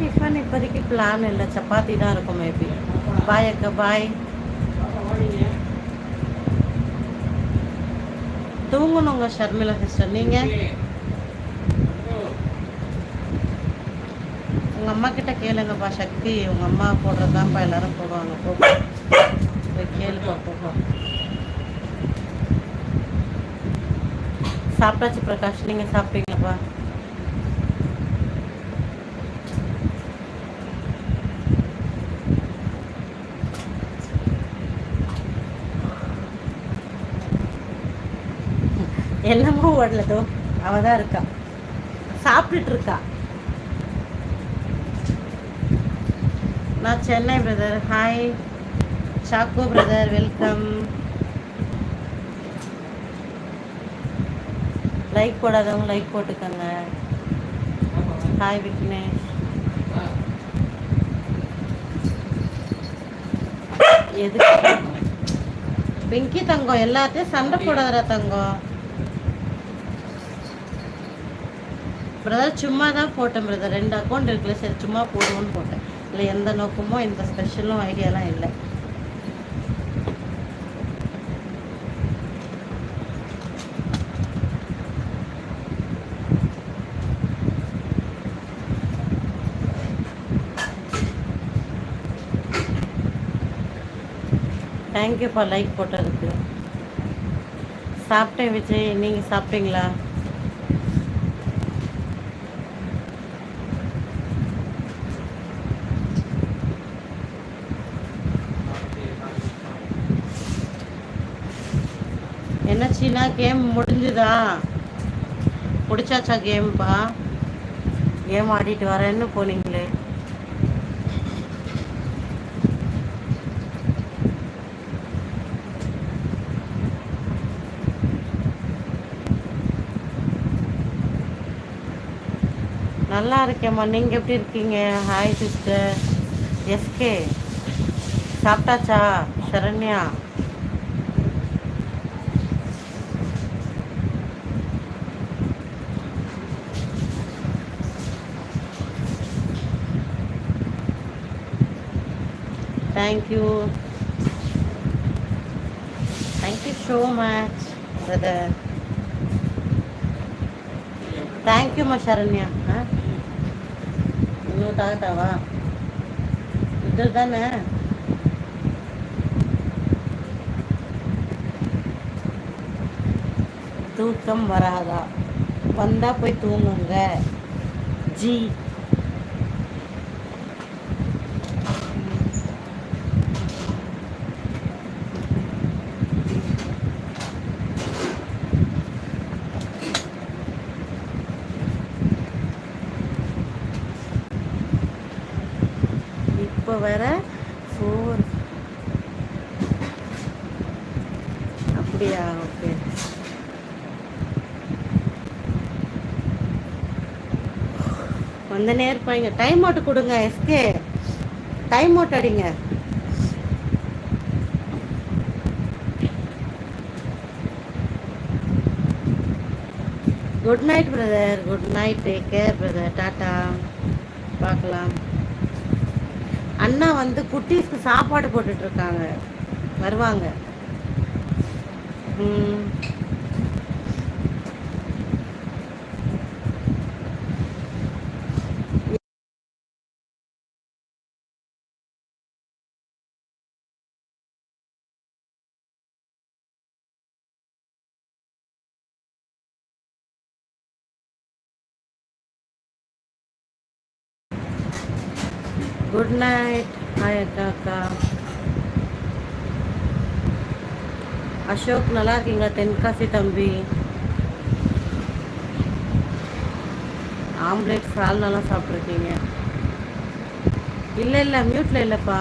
Tiffin இப்போதைக்கு plan இல்லை. சப்பாத்தி தான் இருக்கும் மேபி பாய் அக்கா பாய் தூங்கணுங்க ஷர்மிளா சிஸ்டர் நீங்கள் உங்கள் அம்மா கிட்ட கேளுங்கப்பா சக்தி. உங்கள் அம்மா போடுறது தான்ப்பா எல்லாரும் போடுவாங்க. போ கேளுப்பா போப்பா சாப்பிட்டாச்சு பிரகாஷ். நீங்கள் சாப்பிட்டீங்களாப்பா? என்னமோ ஓடலதோ அவ தான் இருக்கா. சாப்பிட்டுட்டு இருக்கா நான் Chennai brother hi Chacko brother welcome like போடாதவங்க like போட்டுக்கோங்க. ஹாய் விக்னேஷ் எதுக்கு? பிங்கி தங்கம் எல்லாத்தையும் சண்டை போடாதரா தங்கம். பிரதர் சும்மா தான் போட்டேன் பிரதர் ரெண்டு அக்கௌண்ட் இருக்குல்ல சரி சும்மா போடுவோன்னு போட்டேன். இல்லை எந்த நோக்கமும் எந்த ஸ்பெஷலும் ஐடியாலாம் இல்லை. தேங்க்யூப்பா லைக் போட்டதுக்கு. சாப்பிட்டேன் விஜய். நீங்கள் சாப்பிட்டீங்களா? என்ன சீனா கேம் முடிஞ்சுதா? முடிச்சாச்சா கேம்ப்பா? கேம் ஆடிட்டு வரேன்னு போனீங்களே. நல்லா இருக்கேம்மா. நீங்கள் எப்படி இருக்கீங்க? ஹாய் சிஸ்டர் எஸ்கே சாப்பிட்டாச்சா Saranya? thank you thank you so much brother தேங்க்யூம்மா சரண்யா ஆ இன்னும் தாகட்டாவா இது தானே தூக்கம் வராதா வந்தா போய் தூங்குங்க ஜி இப்போ வர ஃபோர் அப்படியா? ஓகே வந்தனே இருப்பாங்க. டைம் அவுட் கொடுங்க எஸ்கே டைம் அவுட் அடிங்க. Good night brother good night take care brother tata பார்க்கலாம். அண்ணா வந்து குட்டீஸ்க்கு சாப்பாடு போட்டுட்டு இருக்காங்க. வருவாங்க. குட் நைட் ஹாய் அக்கா அக்கா அசோக் நல்லா இருக்கீங்களா? தென்காசி தம்பி. ஆம்லேட் சால்னாலாம் சாப்பிட்ருக்கீங்க இல்லை இல்லை மியூட்டில் இல்லைப்பா.